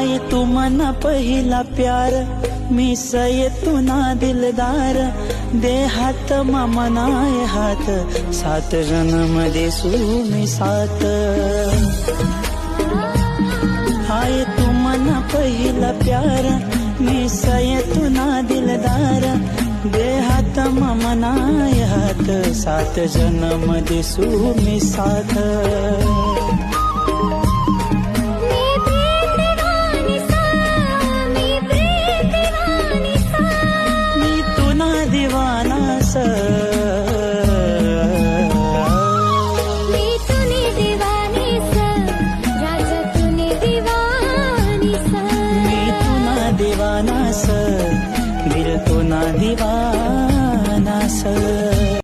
तू मना पहिला प्यार मी सये तू ना दिलदार. दे हात मनाय हात सात जन्म देसू मी सात. आय तू मना पहिला प्यार मी सये तू ना दिलदार. दे हात मनाय हात सात जन्म देसू मी साथ दिल को ना दीवार